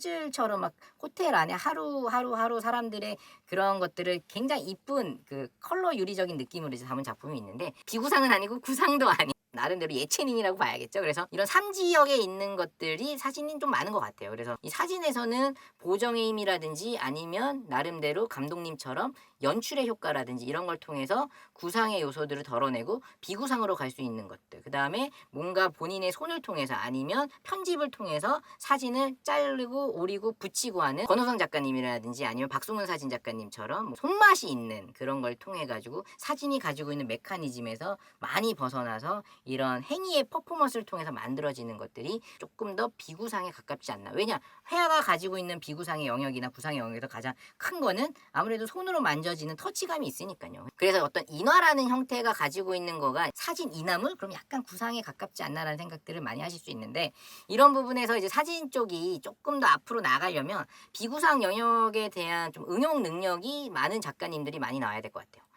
퍼즐처럼 막 호텔 안에 하루 하루 하루 사람들의 그런 것들을 굉장히 이쁜 그 컬러 유리적인 느낌으로 담은 작품이 있는데 비구상은 아니고 구상도 아니. 나름대로 예체능이라고 봐야겠죠. 그래서 이런 삼지역에 있는 것들이 사진이 좀 많은 것 같아요. 그래서 이 사진에서는 보정의 힘이라든지 아니면 나름대로 감독님처럼 연출의 효과라든지 이런 걸 통해서 구상의 요소들을 덜어내고 비구상으로 갈 수 있는 것들. 그 다음에 뭔가 본인의 손을 통해서 아니면 편집을 통해서 사진을 자르고 오리고 붙이고 하는 권호성 작가님이라든지 아니면 박송은 사진 작가님처럼 뭐 손맛이 있는 그런 걸 통해 가지고 사진이 가지고 있는 메커니즘에서 많이 벗어나서 이런 행위의 퍼포먼스를 통해서 만들어지는 것들이 조금 더 비구상에 가깝지 않나. 왜냐? 회화가 가지고 있는 비구상의 영역이나 구상의 영역에서 가장 큰 거는 아무래도 손으로 만져지는 터치감이 있으니까요. 그래서 어떤 인화라는 형태가 가지고 있는 거가 사진 인화물? 그럼 약간 구상에 가깝지 않나라는 생각들을 많이 하실 수 있는데 이런 부분에서 이제 사진 쪽이 조금 더 앞으로 나가려면 비구상 영역에 대한 좀 응용 능력이 많은 작가님들이 많이 나와야 될 것 같아요.